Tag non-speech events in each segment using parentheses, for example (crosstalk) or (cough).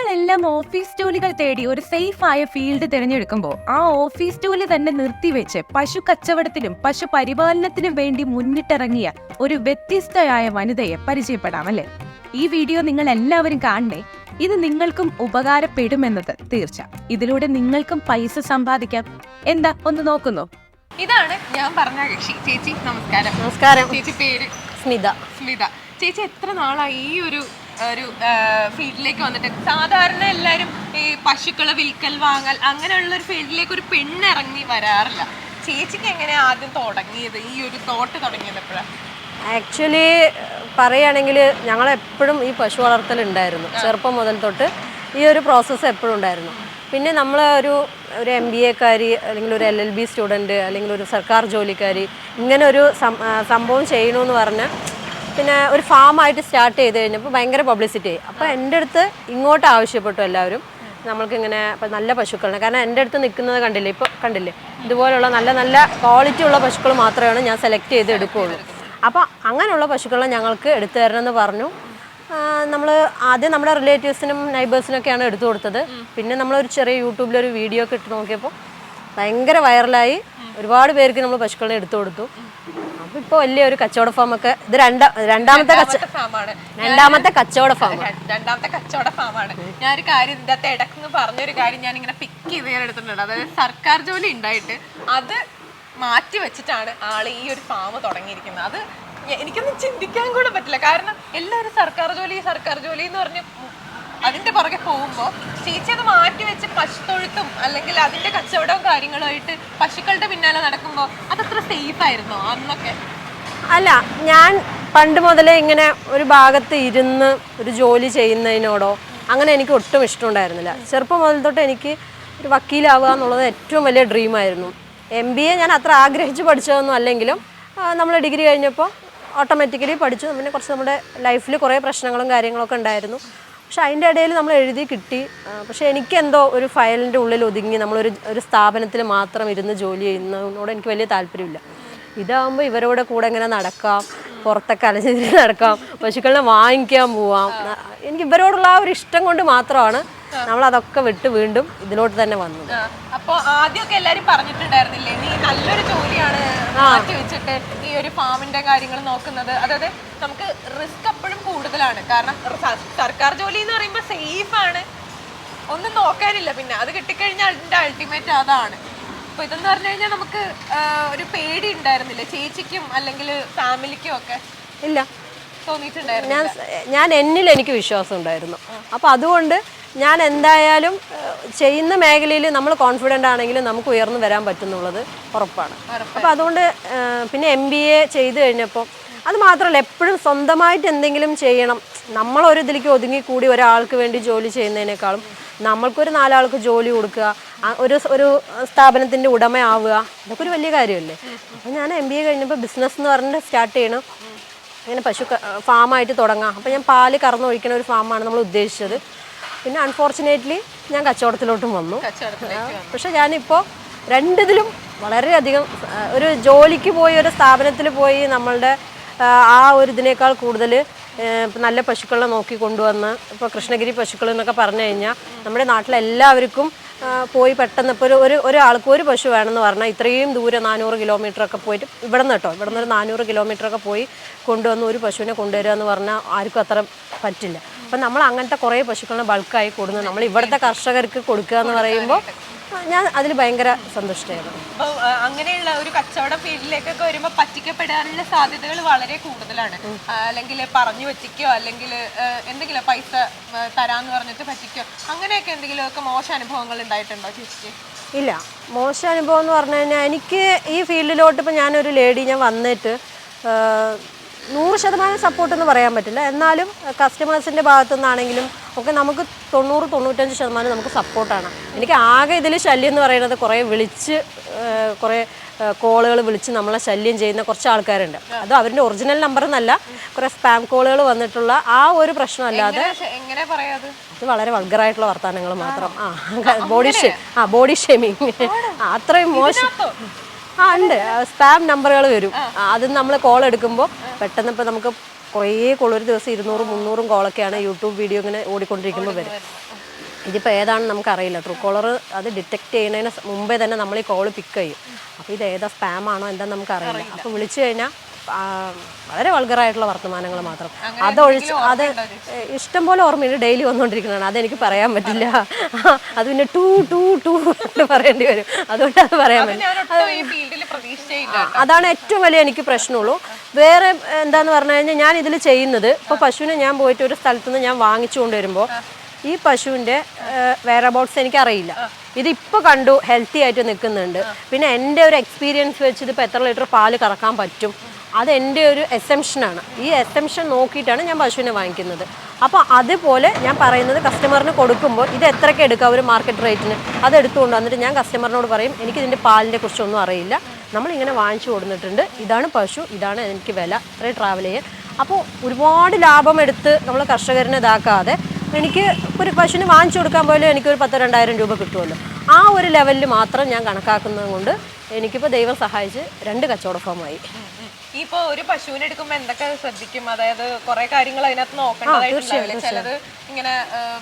നിങ്ങളെല്ലാം ഓഫീസ് ജോലികൾ തേടി ഒരു സേഫ് ആയ ഫീൽഡ് തിരഞ്ഞെടുക്കുമ്പോൾ ആ ഓഫീസ് ജോലി തന്നെ നിർത്തിവെച്ച് പശു കച്ചവടത്തിനും പശു പരിപാലനത്തിനും വേണ്ടി മുന്നിട്ടിറങ്ങിയ ഒരു വ്യത്യസ്തയായ വനിതയെ പരിചയപ്പെടാമല്ലേ ഈ വീഡിയോ നിങ്ങൾ എല്ലാവരും കാണണേ. ഇത് നിങ്ങൾക്കും ഉപകാരപ്പെടുമെന്നത് തീർച്ച. ഇതിലൂടെ നിങ്ങൾക്കും പൈസ സമ്പാദിക്കാം. എന്താ ഒന്ന് നോക്കുന്നു? ഇതാണ് ഞാൻ പറഞ്ഞ കക്ഷി. ചേച്ചി നമസ്കാരം. നമസ്കാരം. ചേച്ചി പേര് സ്മിത. സ്മിത. ചേച്ചി എത്ര നാളായി ഈ ഒരു ഒരു ഫീൽഡിലേക്ക് വന്നിട്ട് സാധാരണ എല്ലാവരും ഈ പശുക്കളെ വിൽക്കൽ വാങ്ങൽ അങ്ങനെയുള്ള ഒരു ഫീൽഡിലേക്ക് ഒരു പെണ്ണിറങ്ങി വരാറില്ല. ചേച്ചിക്ക് എങ്ങനെയാണ് ആദ്യം തുടങ്ങിയത്? ഈ ഒരു തോട്ട് തുടങ്ങിയത് എപ്പോഴാണ് ആക്ച്വലി പറയുകയാണെങ്കിൽ ഞങ്ങൾ എപ്പോഴും ഈ പശു വളർത്തലുണ്ടായിരുന്നു ചെറുപ്പം മുതൽ തൊട്ട് ഈ ഒരു പ്രോസസ്സ് എപ്പോഴും ഉണ്ടായിരുന്നു. പിന്നെ നമ്മൾ ഒരു ഒരു എം ബി എക്കാരി അല്ലെങ്കിൽ ഒരു എൽ എൽ ബി സ്റ്റുഡന്റ് അല്ലെങ്കിൽ ഒരു സർക്കാർ ജോലിക്കാരി ഇങ്ങനെ ഒരു സംഭവം ചെയ്യണമെന്ന് പറഞ്ഞാൽ പിന്നെ ഒരു ഫാമായിട്ട് സ്റ്റാർട്ട് ചെയ്ത് കഴിഞ്ഞപ്പോൾ ഭയങ്കര പബ്ലിസിറ്റി അപ്പോൾ എന്റെ അടുത്ത് ഇങ്ങോട്ട് ആവശ്യപ്പെട്ടു എല്ലാവരും. നമ്മൾക്കിങ്ങനെ ഇപ്പം നല്ല പശുക്കളാണ് കാരണം എന്റെ അടുത്ത് നിൽക്കുന്നത് കണ്ടില്ലേ? ഇപ്പോൾ കണ്ടില്ലേ? ഇതുപോലുള്ള നല്ല നല്ല ക്വാളിറ്റി ഉള്ള പശുക്കൾ മാത്രമാണ് ഞാൻ സെലക്ട് ചെയ്ത് എടുക്കുകയുള്ളൂ. അപ്പോൾ അങ്ങനെയുള്ള പശുക്കളെ ഞങ്ങൾക്ക് എടുത്തു തരണമെന്ന് പറഞ്ഞു. നമ്മൾ ആദ്യം നമ്മുടെ റിലേറ്റീവ്സിനും നൈബേഴ്സിനൊക്കെയാണ് എടുത്തു കൊടുത്തത്. പിന്നെ നമ്മളൊരു ചെറിയ യൂട്യൂബിലൊരു വീഡിയോ ഒക്കെ ഇട്ട് നോക്കിയപ്പോൾ ഭയങ്കര വൈറലായി ഒരുപാട് പേർക്ക് നമ്മൾ പശുക്കളെ എടുത്തു കൊടുത്തു. ഇപ്പോൾ വലിയൊരു കച്ചവട ഫാം ഒക്കെ. ഇത് രണ്ടാ രണ്ടാമത്തെ ഫാമാണ് രണ്ടാമത്തെ കച്ചവട ഫാം (laughs) രണ്ടാമത്തെ കച്ചവട ഫാമാണ് ഒരു കാര്യം ഇതിനകത്ത് ഇടക്കുന്ന് പറഞ്ഞൊരു കാര്യം ഞാൻ ഇങ്ങനെ പിക്ക് ചെയ്ത് ഞാൻ എടുത്തിട്ടുണ്ട്. അതായത് സർക്കാർ ജോലി ഉണ്ടായിട്ട് അത് മാറ്റി വെച്ചിട്ടാണ് ആൾ ഈ ഒരു ഫാം തുടങ്ങിയിരിക്കുന്നത്. അത് എനിക്കൊന്നും ചിന്തിക്കാൻ കൂടെ പറ്റില്ല. കാരണം എല്ലാവരും സർക്കാർ ജോലി സർക്കാർ ജോലി എന്ന് പറഞ്ഞ് അതിന്റെ പുറകെ പോകുമ്പോൾ ചേച്ചി അത് മാറ്റി വെച്ച് പശുത്തൊഴുത്തും അല്ലെങ്കിൽ അതിന്റെ കച്ചവടവും കാര്യങ്ങളുമായിട്ട് പശുക്കളുടെ പിന്നാലെ നടക്കുമ്പോൾ അതത്ര സേഫ് ആയിരുന്നോ അന്നൊക്കെ? അല്ല ഞാൻ പണ്ട് മുതലേ ഇങ്ങനെ ഒരു ഭാഗത്ത് ഇരുന്ന് ഒരു ജോലി ചെയ്യുന്നതിനോടോ അങ്ങനെ എനിക്ക് ഒട്ടും ഇഷ്ടമുണ്ടായിരുന്നില്ല. ചെറുപ്പം മുതൽ തൊട്ട് എനിക്ക് ഒരു വക്കീലാവുക എന്നുള്ളത് ഏറ്റവും വലിയ ഡ്രീമായിരുന്നു എം ബി എ ഞാൻ അത്ര ആഗ്രഹിച്ച് പഠിച്ചതൊന്നും അല്ലെങ്കിലും നമ്മൾ ഡിഗ്രി കഴിഞ്ഞപ്പോൾ ഓട്ടോമാറ്റിക്കലി പഠിച്ചു. പിന്നെ കുറച്ച് നമ്മുടെ ലൈഫിൽ കുറേ പ്രശ്നങ്ങളും കാര്യങ്ങളൊക്കെ ഉണ്ടായിരുന്നു. പക്ഷെ അതിന്റെ ഇടയിൽ നമ്മൾ എഴുതി കിട്ടി. പക്ഷെ എനിക്കെന്തോ ഒരു ഫയലിന്റെ ഉള്ളിൽ ഒതുങ്ങി നമ്മളൊരു ഒരു സ്ഥാപനത്തിൽ മാത്രം ഇരുന്ന് ജോലി ചെയ്യുന്നതിനോട് എനിക്ക് വലിയ താല്പര്യമില്ല. ഇതാകുമ്പോൾ ഇവരോട് കൂടെ ഇങ്ങനെ നടക്കാം? പുറത്തൊക്കെ അലഞ്ഞിരി നടക്കാം? പശുക്കളെ വാങ്ങിക്കാൻ പോവാം? എനിക്ക് ഇവരോടുള്ള ആ ഒരു ഇഷ്ടം കൊണ്ട് മാത്രമാണ് നമ്മൾ അതൊക്കെ വിട്ട് വീണ്ടും ഇതിലോട്ട് തന്നെ വന്നു. അപ്പൊ ആദ്യമൊക്കെ എല്ലാരും പറഞ്ഞിട്ടുണ്ടായിരുന്നില്ലേ നീ നല്ലൊരു ജോലിയാണ് മാറ്റി വെച്ചിട്ട് ഈ ഒരു ഫാമിന്റെ കാര്യങ്ങൾ നോക്കുന്നത്. അതായത് നമുക്ക് റിസ്ക് എപ്പോഴും കൂടുതലാണ്. കാരണം സർക്കാർ ജോലി എന്ന് പറയുമ്പോൾ സേഫ് ആണ്. ഒന്നും നോക്കാനില്ല പിന്നെ. അത് കിട്ടിക്കഴിഞ്ഞാൽ അതിന്റെ അൾട്ടിമേറ്റ് അതാണ്. അപ്പൊ ഇതെന്ന് പറഞ്ഞു കഴിഞ്ഞാൽ നമുക്ക് ഒരു പേടി ഉണ്ടായിരുന്നില്ല. ചേച്ചിക്കും അല്ലെങ്കിൽ ഫാമിലിക്കും ഒക്കെ ഇല്ല. ഞാൻ ഞാൻ എന്നിൽ എനിക്ക് വിശ്വാസം ഉണ്ടായിരുന്നു. അപ്പൊ അതുകൊണ്ട് ഞാൻ എന്തായാലും ചെയ്യുന്ന മേഖലയിൽ നമ്മൾ കോൺഫിഡന്റ് ആണെങ്കിൽ നമുക്ക് ഉയർന്നു വരാൻ പറ്റുന്നുള്ളത് ഉറപ്പാണ്. അപ്പോൾ അതുകൊണ്ട് പിന്നെ എം ബി എ ചെയ്ത് കഴിഞ്ഞപ്പോൾ അത് മാത്രമല്ല എപ്പോഴും സ്വന്തമായിട്ട് എന്തെങ്കിലും ചെയ്യണം. നമ്മളൊരു ഇതിലേക്ക് ഒതുങ്ങിക്കൂടി ഒരാൾക്ക് വേണ്ടി ജോലി ചെയ്യുന്നതിനേക്കാളും നമ്മൾക്കൊരു നാലാൾക്ക് ജോലി കൊടുക്കുക ഒരു ഒരു സ്ഥാപനത്തിന്റെ ഉടമയാവുക അതൊക്കെ ഒരു വലിയ കാര്യമല്ലേ? അപ്പോൾ ഞാൻ എം ബി എ കഴിഞ്ഞപ്പോൾ ബിസിനസ് എന്ന് പറഞ്ഞിട്ട് സ്റ്റാർട്ട് ചെയ്യണം. ഇങ്ങനെ പശു ഫാമായിട്ട് തുടങ്ങാം. അപ്പോൾ ഞാൻ പാൽ കറന്നൊഴിക്കണ ഒരു ഫാമാണ് നമ്മൾ ഉദ്ദേശിച്ചത്. പിന്നെ അൺഫോർച്ചുനേറ്റ്ലി ഞാൻ കച്ചവടത്തിലോട്ടും വന്നു. പക്ഷെ ഞാനിപ്പോൾ രണ്ടിതിലും വളരെയധികം ഒരു ജോലിക്ക് പോയി ഒരു സ്ഥാപനത്തിൽ പോയി നമ്മളുടെ ആ, ഒരു ഇതിനേക്കാൾ കൂടുതൽ നല്ല പശുക്കളെ നോക്കി കൊണ്ടുവന്ന് ഇപ്പോൾ കൃഷ്ണഗിരി പശുക്കൾ എന്നൊക്കെ പറഞ്ഞു കഴിഞ്ഞാൽ നമ്മുടെ നാട്ടിലെല്ലാവർക്കും പോയി പെട്ടെന്ന് ഇപ്പോൾ ഒരു ഒരു ഒരാൾക്ക് ഒരു പശു വേണമെന്ന് പറഞ്ഞാൽ ഇത്രയും ദൂരെ നാനൂറ് കിലോമീറ്റർ ഒക്കെ പോയിട്ട് ഇവിടെ നിന്ന് കേട്ടോ ഇവിടെ നിന്ന് ഒരു നാനൂറ് കിലോമീറ്റർ ഒക്കെ പോയി കൊണ്ടുവന്ന് ഒരു പശുവിനെ കൊണ്ടുവരിക എന്ന് പറഞ്ഞാൽ ആർക്കും അത്ര പറ്റില്ല. അപ്പം നമ്മൾ അങ്ങനത്തെ കുറേ പശുക്കളെ ബൾക്കായി കൊടുക്കുന്നത് നമ്മൾ ഇവിടുത്തെ കർഷകർക്ക് കൊടുക്കുക എന്ന് പറയുമ്പോൾ ഞാൻ അതിൽ ഭയങ്കര സന്തുഷ്ടയായിരുന്നു അപ്പോൾ അങ്ങനെയുള്ള ഒരു കച്ചവട ഫീൽഡിലേക്കൊക്കെ വരുമ്പോൾ പറ്റിക്കപ്പെടാനുള്ള സാധ്യതകൾ വളരെ കൂടുതലാണ്. അല്ലെങ്കിൽ പറഞ്ഞു പറ്റിക്കോ അല്ലെങ്കിൽ എന്തെങ്കിലും പൈസ തരാന്ന് പറഞ്ഞിട്ട് പറ്റിക്കോ അങ്ങനെയൊക്കെ എന്തെങ്കിലുമൊക്കെ മോശം അനുഭവങ്ങൾ ഉണ്ടായിട്ടുണ്ടോ ചേച്ചിക്ക്? ഇല്ല. മോശം അനുഭവം എന്ന് പറഞ്ഞു കഴിഞ്ഞാൽ എനിക്ക് ഈ ഫീൽഡിലോട്ട് ഇപ്പം ഞാനൊരു ലേഡി ഞാൻ വന്നിട്ട് നൂറ് ശതമാനം സപ്പോർട്ട് എന്ന് പറയാൻ പറ്റില്ല. എന്നാലും കസ്റ്റമേഴ്സിന്റെ ഭാഗത്തു നിന്നാണെങ്കിലും ഒക്കെ നമുക്ക് തൊണ്ണൂറ് തൊണ്ണൂറ്റഞ്ച് ശതമാനം നമുക്ക് സപ്പോർട്ടാണ് എനിക്ക് ആകെ ഇതിൽ ശല്യം എന്ന് പറയുന്നത് കുറേ വിളിച്ച് കുറേ കോളുകൾ വിളിച്ച് നമ്മളെ ശല്യം ചെയ്യുന്ന കുറച്ച് ആൾക്കാരുണ്ട്. അത് അവരുടെ ഒറിജിനൽ നമ്പർ എന്നല്ല കുറേ സ്പാം കോളുകൾ വന്നിട്ടുള്ള ആ ഒരു പ്രശ്നമല്ലാതെ ഇത് വളരെ വൾഗറായിട്ടുള്ള വർത്തമാനങ്ങൾ മാത്രം. ആ ബോഡി ഷേ ആ (laughs) ബോഡി ഷേമിങ് അത്രയും മോശം. ആ ഉണ്ട്. സ്പാം നമ്പറുകൾ വരും. അത് നമ്മൾ കോൾ എടുക്കുമ്പോൾ പെട്ടെന്ന് ഇപ്പോൾ നമുക്ക് കുറേ കോൾ ഒരു ദിവസം ഇരുന്നൂറും മുന്നൂറും കോളൊക്കെയാണ് യൂട്യൂബ് വീഡിയോ ഇങ്ങനെ ഓടിക്കൊണ്ടിരിക്കുമ്പോൾ വരും. ഇതിപ്പോൾ ഏതാണെന്ന് നമുക്കറിയില്ല. ട്രൂ കോളർ അത് ഡിറ്റക്ട് ചെയ്യുന്നതിന് മുമ്പേ തന്നെ നമ്മൾ ഈ കോൾ പിക്ക് ചെയ്യും. അപ്പോൾ ഇത് ഏതാ സ്പാമാണോ എന്താ നമുക്കറിയില്ല. അപ്പോൾ വിളിച്ചു കഴിഞ്ഞാൽ വളരെ വൾഗറായിട്ടുള്ള വർത്തമാനങ്ങൾ മാത്രം. അതൊഴിച്ച് അത് ഇഷ്ടം പോലെ ഓർമ്മയുണ്ട് ഡെയിലി വന്നുകൊണ്ടിരിക്കുന്നതാണ്. അതെനിക്ക് പറയാൻ പറ്റില്ല. അത്. പിന്നെ ടൂ ടൂ ടൂ എന്ന് പറയേണ്ടി വരും. അതുകൊണ്ട് അത് പറയാൻ പറ്റില്ല. അതാണ് ഏറ്റവും വലിയ എനിക്ക് പ്രശ്നമുള്ളൂ. വേറെ എന്താന്ന് പറഞ്ഞു കഴിഞ്ഞാൽ ഞാൻ ഇതിൽ ചെയ്യുന്നത് ഇപ്പോൾ പശുവിനെ ഞാൻ പോയിട്ട് ഒരു സ്ഥലത്ത് നിന്ന് ഞാൻ വാങ്ങിച്ചു കൊണ്ടുവരുമ്പോൾ ഈ പശുവിന്റെ വേറെ അബൌട്ട്സ് എനിക്കറിയില്ല. ഇതിപ്പോൾ കണ്ടു ഹെൽത്തി ആയിട്ട് നിൽക്കുന്നുണ്ട്. പിന്നെ എന്റെ ഒരു എക്സ്പീരിയൻസ് വെച്ച് ഇതിപ്പോൾ എത്ര ലിറ്റർ പാൽ കറക്കാൻ പറ്റും? അത് എന്റെ ഒരു എസംഷനാണ് ഈ എസംഷൻ നോക്കിയിട്ടാണ് ഞാൻ പശുവിനെ വാങ്ങിക്കുന്നത്. അപ്പോൾ അതുപോലെ ഞാൻ പറയുന്നത് കസ്റ്റമറിന് കൊടുക്കുമ്പോൾ ഇത് എത്രയ്ക്ക് എടുക്കുക ഒരു മാർക്കറ്റ് റേറ്റിന് അത് എടുത്തുകൊണ്ട് വന്നിട്ട് ഞാൻ കസ്റ്റമറിനോട് പറയും എനിക്ക് ഇതിന്റെ പാലിനെ കുറിച്ചൊന്നും അറിയില്ല. നമ്മളിങ്ങനെ വാങ്ങിച്ചു കൊടുത്തിട്ടുണ്ട് ഇതാണ് പശു ഇതാണ് എനിക്ക് വില. ഇത്രയും ട്രാവൽ ചെയ്യാൻ. അപ്പോൾ ഒരുപാട് ലാഭം എടുത്ത് നമ്മൾ കർഷകരിനെ ഇതാക്കാതെ എനിക്ക് ഒരു പശുവിന് വാങ്ങിച്ചു കൊടുക്കാൻ പോലും എനിക്കൊരു പത്ത് രണ്ടായിരം രൂപ കിട്ടുമല്ലോ. ആ ഒരു ലെവലിൽ മാത്രം ഞാൻ കണക്കാക്കുന്നത് കൊണ്ട് എനിക്കിപ്പോൾ ദൈവം സഹായിച്ച് രണ്ട് കച്ചവട ഫോമായി ഇപ്പൊ ഒരു പശുവിനെ എടുക്കുമ്പോ എന്തൊക്കെ ശ്രദ്ധിക്കും? അതായത് കുറെ കാര്യങ്ങൾ അതിനകത്ത് നോക്കേണ്ടതായിട്ടുണ്ടാവില്ലേ ചിലത് ഇങ്ങനെ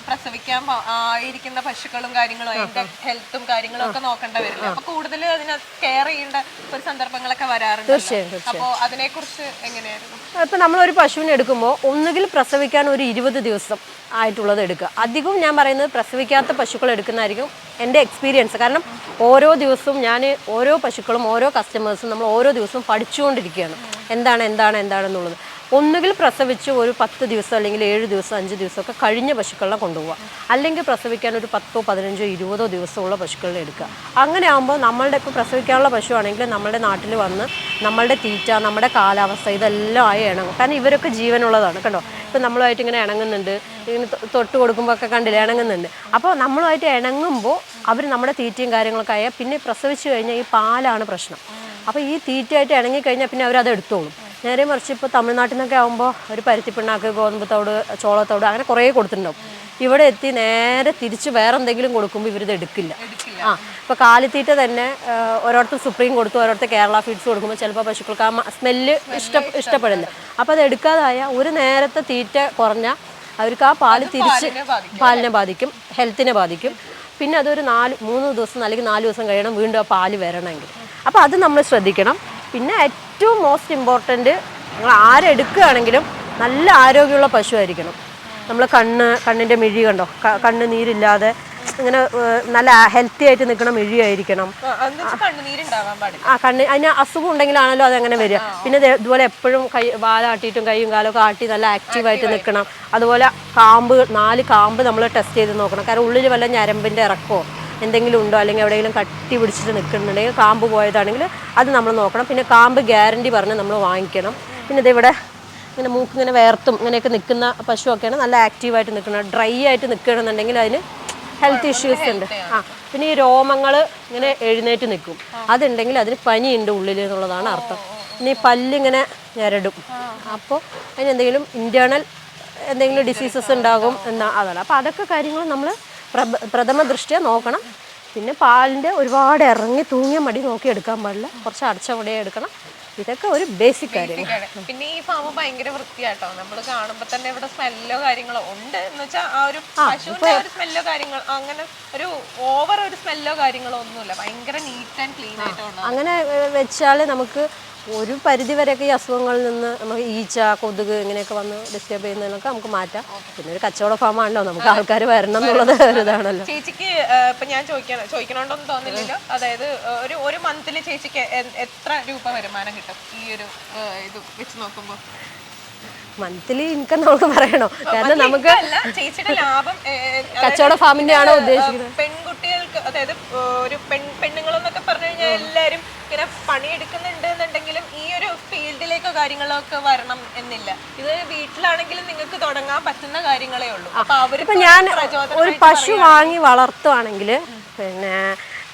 പ്രസവിക്കാൻ ആയിരിക്കുന്ന പശുക്കളും കാര്യങ്ങളും അതിന്റെ ഹെൽത്തും കാര്യങ്ങളും ഒക്കെ നോക്കേണ്ട വരില്ല. അപ്പൊ കൂടുതൽ അതിനകത്ത് കെയർ ചെയ്യേണ്ട ഒരു സന്ദർഭങ്ങളൊക്കെ വരാറുണ്ട് തീർച്ചയായും അപ്പൊ അതിനെ കുറിച്ച് എങ്ങനെയായിരുന്നു നമ്മൾ ഒരു പശുവിനെ എടുക്കുമ്പോൾ ഒന്നുകിൽ പ്രസവിക്കാൻ ഒരു ഇരുപത് ദിവസം ആയിട്ടുള്ളത് എടുക്കുക. അധികവും ഞാൻ പറയുന്നത് പ്രസവിക്കാത്ത പശുക്കൾ എടുക്കുന്നതായിരിക്കും. എന്റെ എക്സ്പീരിയൻസ് കാരണം ഓരോ ദിവസവും ഞാൻ ഓരോ പശുക്കളും ഓരോ കസ്റ്റമേഴ്സും നമ്മൾ ഓരോ ദിവസവും പഠിച്ചുകൊണ്ടിരിക്കുകയാണ്. എന്താണ് എന്താണ് എന്താണെന്നുള്ളത് ഒന്നുകിൽ പ്രസവിച്ച് ഒരു പത്ത് ദിവസം അല്ലെങ്കിൽ ഏഴ് ദിവസം അഞ്ച് ദിവസമൊക്കെ കഴിഞ്ഞ പശുക്കളെ കൊണ്ടുപോവുക അല്ലെങ്കിൽ പ്രസവിക്കാൻ ഒരു പത്തോ പതിനഞ്ചോ ഇരുപതോ ദിവസമുള്ള പശുക്കളെ എടുക്കുക. അങ്ങനെ ആകുമ്പോൾ നമ്മളുടെ ഇപ്പോൾ പ്രസവിക്കാനുള്ള പശുവാണെങ്കിൽ നമ്മുടെ നാട്ടിൽ വന്ന് നമ്മളുടെ തീറ്റ നമ്മുടെ കാലാവസ്ഥ ഇതെല്ലാം ആയി ഇണങ്ങും. കാരണം ഇവരൊക്കെ ജീവനുള്ളതാണ് കണ്ടോ? ഇപ്പം നമ്മളുമായിട്ട് ഇങ്ങനെ ഇണങ്ങുന്നുണ്ട്. ഇങ്ങനെ തൊട്ട് കൊടുക്കുമ്പോൾ ഒക്കെ കണ്ടില്ലേ? ഇണങ്ങുന്നുണ്ട്. അപ്പോൾ നമ്മളുമായിട്ട് ഇണങ്ങുമ്പോൾ അവർ നമ്മുടെ തീറ്റയും കാര്യങ്ങളൊക്കെ ആയാൽ പിന്നെ പ്രസവിച്ചു കഴിഞ്ഞാൽ ഈ പാലാണ് പ്രശ്നം. അപ്പോൾ ഈ തീറ്റയായിട്ട് ഇണങ്ങിക്കഴിഞ്ഞാൽ പിന്നെ അവരത് എടുത്തോളും. നേരെ മറിച്ച് ഇപ്പോൾ തമിഴ്നാട്ടിൽ നിന്നൊക്കെ ആകുമ്പോൾ ഒരു പരുത്തിപ്പിണ്ണാക്ക് ഗോതമ്പ് തോട് ചോളത്തോട് അങ്ങനെ കുറേ കൊടുത്തിട്ടുണ്ടാവും. ഇവിടെ എത്തി നേരെ തിരിച്ച് വേറെ എന്തെങ്കിലും കൊടുക്കുമ്പോൾ ഇവരിത് എടുക്കില്ല. ആ ഇപ്പോൾ കാലിത്തീറ്റ തന്നെ ഓരോരുത്തർ സുപ്രീം കൊടുത്തു ഓരോരുത്തർ കേരള ഫീഡ്സ് കൊടുക്കുമ്പോൾ ചിലപ്പോൾ പശുക്കൾക്ക് ആ സ്മെല്ല് ഇഷ്ട ഇഷ്ടപ്പെടില്ല. അപ്പോൾ അത് എടുക്കാതായ ഒരു നേരത്തെ തീറ്റ കുറഞ്ഞാൽ അവർക്ക് ആ പാൽ തിരിച്ച്. പാലിനെ ബാധിക്കും. ഹെൽത്തിനെ ബാധിക്കും. പിന്നെ അതൊരു നാല് മൂന്ന് ദിവസം അല്ലെങ്കിൽ നാല് ദിവസം കഴിയണം വീണ്ടും ആ പാൽ വരണമെങ്കിൽ. അപ്പോൾ അത് നമ്മൾ ശ്രദ്ധിക്കണം. പിന്നെ ഏറ്റവും മോസ്റ്റ് ഇമ്പോർട്ടന്റ് നിങ്ങൾ ആരെടുക്കുകയാണെങ്കിലും നല്ല ആരോഗ്യമുള്ള പശുവായിരിക്കണം. നമ്മൾ കണ്ണ് കണ്ണിന്റെ മിഴി കണ്ടോ? കണ്ണ് നീരില്ലാതെ ഇങ്ങനെ നല്ല ഹെൽത്തി ആയിട്ട് നിൽക്കണം മിഴിയായിരിക്കണം. ആ കണ്ണ് അതിന് അസുഖം ഉണ്ടെങ്കിലാണല്ലോ അതങ്ങനെ വരിക. പിന്നെ ഇതുപോലെ എപ്പോഴും കൈ വാലാട്ടിയിട്ടും കൈയും കാലും ഒക്കെ ആട്ടി നല്ല ആക്റ്റീവായിട്ട് നിൽക്കണം. അതുപോലെ കാമ്പ് നാല് കാമ്പ് നമ്മൾ ടെസ്റ്റ് ചെയ്ത് നോക്കണം. കാരണം ഉള്ളിൽ വല്ല ഞരമ്പിന്റെ ഇറക്കമോ? എന്തെങ്കിലും ഉണ്ടോ? അല്ലെങ്കിൽ എവിടെയെങ്കിലും കട്ടി പിടിച്ചിട്ട് നിൽക്കുന്നുണ്ടെങ്കിൽ കാമ്പ് പോയതാണെങ്കിൽ അത് നമ്മൾ നോക്കണം. പിന്നെ കാമ്പ് ഗ്യാരണ്ടി പറഞ്ഞ് നമ്മൾ വാങ്ങിക്കണം. പിന്നെ ഇതിവിടെ ഇങ്ങനെ മൂക്ക് ഇങ്ങനെ വേർത്തും. ഇങ്ങനെയൊക്കെ നിൽക്കുന്ന പശുവൊക്കെയാണ് നല്ല ആക്റ്റീവായിട്ട് നിൽക്കുന്നത്. ഡ്രൈ ആയിട്ട് നിൽക്കുകയാണെന്നുണ്ടെങ്കിൽ അതിന് ഹെൽത്ത് ഇഷ്യൂസ് ഉണ്ട്. ആ പിന്നെ ഈ രോമങ്ങൾ ഇങ്ങനെ എഴുന്നേറ്റ് നിൽക്കും. അതുണ്ടെങ്കിൽ അതിന് പനിയുണ്ട് ഉള്ളിൽ എന്നുള്ളതാണ് അർത്ഥം. പിന്നെ ഈ പല്ലിങ്ങനെ ഞരടും. അപ്പോൾ അതിന് എന്തെങ്കിലും ഇന്റേർണൽ എന്തെങ്കിലും ഡിസീസസ് ഉണ്ടാകും എന്നാ അതാണ്. അപ്പോൾ അതൊക്കെ കാര്യങ്ങൾ നമ്മൾ പ്രഥമ ദൃഷ്ടിയ നോക്കണം. പിന്നെ പാലിന്റെ ഒരുപാട് ഇറങ്ങി തൂങ്ങിയ മടി നോക്കി എടുക്കാൻ പാടില്ല. കുറച്ച് അടച്ച മടിയെ എടുക്കണം. ഇതൊക്കെ ഒരു ബേസിക് കാര്യമാണ് പിന്നെ ഈ ഫാം ഭയങ്കര വൃത്തിയാട്ടോ. നമ്മൾ കാണുമ്പോൾ തന്നെ ഇവിടെ സ്മെല്ലോ കാര്യങ്ങളോ ഉണ്ട് എന്ന് വെച്ചാൽ ആ ഒരു പശുവിന്റെ ഒരു സ്മെല്ലോ കാര്യങ്ങൾ അങ്ങനെ ഒരു ഓവർ ഒരു സ്മെല്ലോ കാര്യങ്ങളോ ഒന്നുമില്ല. ഭയങ്കര നീറ്റ് ആൻഡ് ക്ലീൻ ആയിട്ടാണ് അങ്ങനെ വെച്ചാൽ നമുക്ക് ഒരു പരിധി വരെയൊക്കെ ഈ അസുഖങ്ങളിൽ നിന്ന് നമുക്ക് ഈച്ച കൊതുക് ഇങ്ങനെയൊക്കെ വന്ന് ഡിസ്റ്റർബ് ചെയ്യുന്നതിനൊക്കെ നമുക്ക് മാറ്റാം. പിന്നെ ഒരു കച്ചവട ഫാം ആണല്ലോ നമുക്ക് ആൾക്കാർ വരണം എന്നുള്ളത് ഒരു ഇതാണല്ലോ ചേച്ചിക്ക് ഇപ്പൊ ഞാൻ ചോദിക്കണം ചോദിക്കണോണ്ടൊന്നും തോന്നില്ലല്ലോ. അതായത് ഒരു ഒരു മന്തിൽ ചേച്ചിക്ക് എത്ര രൂപ വരുമാനം കിട്ടും ഈ ഒരു ഇത് വെച്ച് നോക്കുമ്പോ? മന്ത്ലി ഇൻകം നമുക്ക് പറയണോ. കാരണം നമുക്ക് ചേച്ചിയുടെ ലാഭം കച്ചവട ഫാമിന്റെ ആണോ ഉദ്ദേശിക്കുന്നത്? പെൺകുട്ടികൾക്ക് അതായത് ഒരു പെൺ പെണ്ണുങ്ങളെന്നൊക്കെ പറഞ്ഞു കഴിഞ്ഞാൽ എല്ലാരും ഇങ്ങനെ പണിയെടുക്കുന്നുണ്ട് ഫീൽഡിലേക്കോ കാര്യങ്ങളോ ഒക്കെ വരണം എന്നില്ല. ഇത് വീട്ടിലാണെങ്കിലും നിങ്ങൾക്ക് തുടങ്ങാൻ പറ്റുന്ന കാര്യങ്ങളേ ഉള്ളൂ. അപ്പൊ അവരിപ്പോ ഞാൻ ഒരു പശു വാങ്ങി വളർത്തുവാണെങ്കിൽ പിന്നെ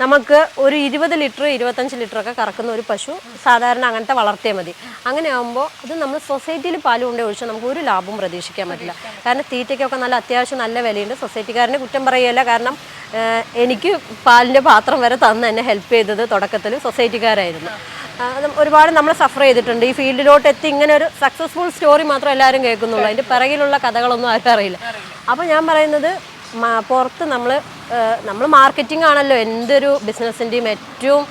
നമുക്ക് ഒരു ഇരുപത് ലിറ്റർ ഇരുപത്തഞ്ച് ലിറ്റർ ഒക്കെ കറക്കുന്ന ഒരു പശു സാധാരണ അങ്ങനത്തെ വളർത്തിയാൽ മതി. അങ്ങനെ ആകുമ്പോൾ അത് നമ്മൾ സൊസൈറ്റിയിൽ പാൽ കൊണ്ടേ ഒഴിച്ചാൽ നമുക്ക് ഒരു ലാഭവും പ്രതീക്ഷിക്കാൻ പറ്റില്ല. കാരണം തീറ്റയ്ക്കൊക്കെ നല്ല അത്യാവശ്യം നല്ല വിലയുണ്ട്. സൊസൈറ്റിക്കാരനെ കുറ്റം പറയുകയല്ല. കാരണം എനിക്ക് പാലിന്റെ പാത്രം വരെ തന്ന് എന്നെ ഹെൽപ്പ് ചെയ്തത് തുടക്കത്തിൽ സൊസൈറ്റിക്കാരായിരുന്നു. ഒരുപാട് നമ്മൾ സഫർ ചെയ്തിട്ടുണ്ട്. ഈ ഫീൽഡിലോട്ട് എത്തി ഇങ്ങനെ ഒരു സക്സസ്ഫുൾ സ്റ്റോറി മാത്രം എല്ലാവരും കേൾക്കുന്നുള്ളൂ. അതിന്റെ പിറകിലുള്ള കഥകളൊന്നും ആരും അറിയില്ല. അപ്പോൾ ഞാൻ പറയുന്നത് പുറത്ത് നമ്മൾ നമ്മൾ മാർക്കറ്റിംഗ് ആണല്ലോ എന്തൊരു ബിസിനസ്സിന്റെയും ഏറ്റവും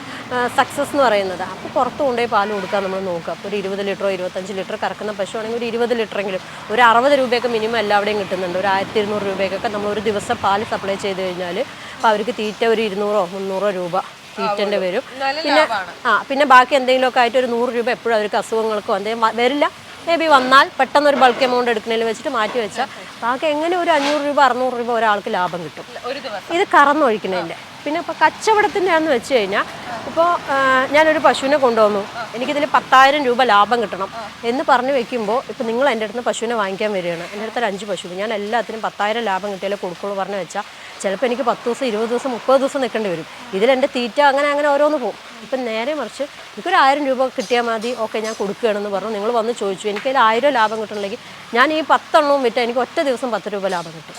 സക്സസ് എന്ന് പറയുന്നത്. അപ്പോൾ പുറത്ത് കൊണ്ടുപോയി പാൽ കൊടുക്കാൻ നമ്മൾ നോക്കുക. അപ്പോൾ ഒരു ഇരുപത് ലിറ്ററോ ഇരുപത്തഞ്ച് ലിറ്റർ കറക്കുന്ന പശു ആണെങ്കിൽ ഒരു ഇരുപത് ലിറ്ററെങ്കിലും ഒരു അറുപത് രൂപയൊക്കെ മിനിമം എല്ലാവിടെയും കിട്ടുന്നുണ്ട്. ഒരു ആയിരത്തി ഇരുന്നൂറ് രൂപയൊക്കെ നമ്മൾ ഒരു ദിവസം പാൽ സപ്ലൈ ചെയ്ത് കഴിഞ്ഞാൽ അപ്പോൾ അവർക്ക് തീറ്റ ഒരു ഇരുന്നൂറോ മുന്നൂറോ രൂപ തീറ്റന്റെ വരും. പിന്നെ ആ പിന്നെ ബാക്കി എന്തെങ്കിലുമൊക്കെ ആയിട്ട് ഒരു നൂറ് രൂപ എപ്പോഴും അവർക്ക് അസുഖങ്ങൾക്കോ എന്തെങ്കിലും വരില്ല. മേ ബി വന്നാൽ പെട്ടെന്ന് ഒരു ബൾക്ക് എമൗണ്ട് എടുക്കുന്നതിൽ വെച്ചിട്ട് മാറ്റി വെച്ചാൽ ബാക്കി എങ്ങനെ ഒരു അഞ്ഞൂറ് രൂപ അറുന്നൂറ് രൂപ ഒരാൾക്ക് ലാഭം കിട്ടും. ഇത് കറന്നൊഴിക്കുന്നതിന്റെ. പിന്നെ ഇപ്പോൾ കച്ചവടത്തിന്റെ ആണെന്ന് വെച്ച് കഴിഞ്ഞാൽ ഇപ്പോൾ ഞാനൊരു പശുവിനെ കൊണ്ടുവന്നു. എനിക്കിതിൽ പത്തായിരം രൂപ ലാഭം കിട്ടണം എന്ന് പറഞ്ഞു വെക്കുമ്പോൾ ഇപ്പോൾ നിങ്ങൾ എന്റെ അടുത്ത് പശുവിനെ വാങ്ങിക്കാൻ വരികയാണ്. എന്റെ അടുത്ത് ഒരു അഞ്ച് പശു ഞാൻ എല്ലാത്തിനും പത്തായിരം ലാഭം കിട്ടിയാലേ കൊടുക്കുള്ളൂ പറഞ്ഞു വെച്ചാൽ ചിലപ്പോൾ എനിക്ക് പത്ത് ദിവസം ഇരുപത് ദിവസം മുപ്പത് ദിവസം നിൽക്കേണ്ടി വരും. ഇതിലെന്റെ തീറ്റ അങ്ങനെ അങ്ങനെ ഓരോന്ന് പോകും. ഇപ്പം നേരെ മറിച്ച് എനിക്കൊരു ആയിരം രൂപ കിട്ടിയാൽ മതി ഓക്കെ ഞാൻ കൊടുക്കുകയാണെന്ന് പറഞ്ഞു. നിങ്ങൾ വന്ന് ചോദിച്ചു. എനിക്ക് അതിൽ ആയിരം ലാഭം കിട്ടണമെങ്കിൽ ഞാൻ ഈ പത്തെണ്ണവും വിറ്റാൽ എനിക്ക് ഒറ്റ ദിവസം പത്ത് രൂപ ലാഭം കിട്ടും.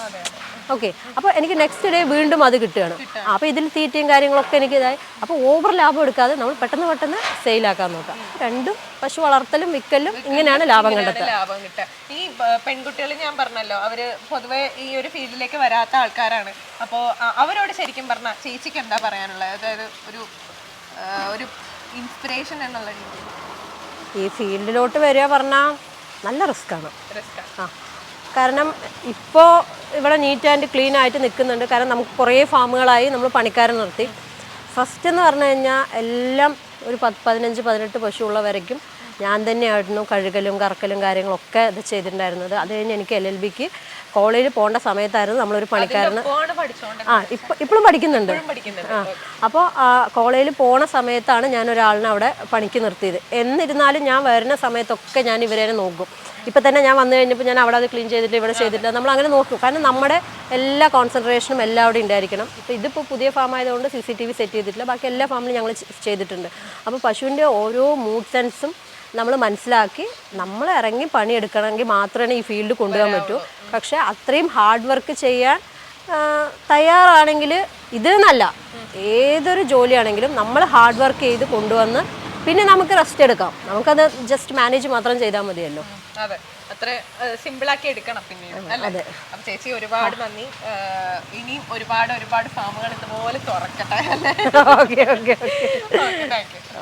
ഓക്കെ അപ്പോൾ എനിക്ക് നെക്സ്റ്റ് ഡേ വീണ്ടും അത് കിട്ടുകയാണ്. അപ്പോൾ ഇതിൽ തീറ്റയും കാര്യങ്ങളൊക്കെ എനിക്ക് ഇതായി. അപ്പോൾ ഓവർ ലാഭം എടുക്കാതെ നമ്മൾ പെട്ടെന്ന് പെട്ടെന്ന് സെയിലാക്കാൻ നോക്കാം രണ്ടും പശു വളർത്തലും വിക്കലും ഇങ്ങനെയാണ് ലാഭം കണ്ടെത്തുക. ലാഭം കിട്ടുക. ഈ പെൺകുട്ടികൾ ഞാൻ പറഞ്ഞല്ലോ അവർ പൊതുവെ ഈ ഒരു ഫീൽഡിലേക്ക് വരാത്ത ആൾക്കാരാണ്. അപ്പോൾ അവരോട് ശരിക്കും പറഞ്ഞ ചേച്ചിക്ക് എന്താ പറയാനുള്ളത്? അതായത് ഒരു ഒരു ഇൻസ്പിറേഷൻ എന്നുള്ള ഈ ഫീൽഡിലോട്ട് വരിക പറഞ്ഞാൽ നല്ല റിസ്ക്കാണ് റിസ്ക് ആ. കാരണം ഇപ്പോൾ ഇവിടെ നീറ്റ് ആൻഡ് ക്ലീൻ ആയിട്ട് നിൽക്കുന്നുണ്ട്. കാരണം നമുക്ക് കുറേ ഫാമുകളായി നമ്മൾ പണിക്കാരൻ നിർത്തി. ഫസ്റ്റ് എന്ന് പറഞ്ഞു കഴിഞ്ഞാൽ എല്ലാം ഒരു പത്ത് പതിനഞ്ച് പതിനെട്ട് പശു ഉള്ള വരയ്ക്കും. ഞാൻ തന്നെയായിരുന്നു കഴുകലും കറക്കലും കാര്യങ്ങളൊക്കെ ഇത് ചെയ്തിട്ടുണ്ടായിരുന്നത്. അത് കഴിഞ്ഞ് എനിക്ക് എൽ എൽ ബിക്ക് കോളേജിൽ പോകേണ്ട സമയത്തായിരുന്നു നമ്മളൊരു പണിക്കാരന്. ആ ഇപ്പം ഇപ്പോഴും പഠിക്കുന്നുണ്ട്. ആ അപ്പോൾ കോളേജിൽ പോണ സമയത്താണ് ഞാൻ ഒരാളിനെ അവിടെ പണിക്ക് നിർത്തിയത്. എന്നിരുന്നാലും ഞാൻ വരുന്ന സമയത്തൊക്കെ ഞാൻ ഇവരെ നോക്കും. ഇപ്പം തന്നെ ഞാൻ വന്നു കഴിഞ്ഞപ്പോൾ ഞാൻ അവിടെ അത് ക്ലീൻ ചെയ്തിട്ട് ഇവിടെ ചെയ്തിട്ടില്ല നമ്മൾ അങ്ങനെ നോക്കും. കാരണം നമ്മുടെ എല്ലാ കോൺസെൻട്രേഷനും എല്ലാം അവിടെ ഉണ്ടായിരിക്കണം. ഇപ്പോൾ ഇതിപ്പോൾ പുതിയ ഫാം ആയതുകൊണ്ട് C C T V set ചെയ്തിട്ടില്ല. ബാക്കി എല്ലാ ഫാമിലും ഞങ്ങൾ ചെയ്തിട്ടുണ്ട്. അപ്പോൾ പശുവിന്റെ ഓരോ മൂഡ് സെൻസും നമ്മൾ മനസ്സിലാക്കി നമ്മൾ ഇറങ്ങി പണിയെടുക്കണമെങ്കിൽ മാത്രമേ ഈ ഫീൽഡ് കൊണ്ടുപോകാൻ പറ്റൂ. പക്ഷേ അത്രയും ഹാർഡ് വർക്ക് ചെയ്യാൻ തയ്യാറാണെങ്കിൽ ഇത് എന്നല്ല ഏതൊരു ജോലിയാണെങ്കിലും നമ്മൾ ഹാർഡ് വർക്ക് ചെയ്ത് കൊണ്ടുവന്ന് പിന്നെ നമുക്ക് റെസ്റ്റ് എടുക്കാം. നമുക്കത് ജസ്റ്റ് മാനേജ് മാത്രം ചെയ്താൽ മതിയല്ലോ. അതെ. അത്ര സിമ്പിളാക്കി എടുക്കണം പിന്നെ അല്ലേ? അപ്പൊ ചേച്ചി ഒരുപാട് നന്ദി. ഇനിയും ഒരുപാട് ഒരുപാട് ഫാമുകൾ ഇതുപോലെ തുറക്കട്ടെ അല്ലേ? (laughs) ഓക്കെ. Okay thank you.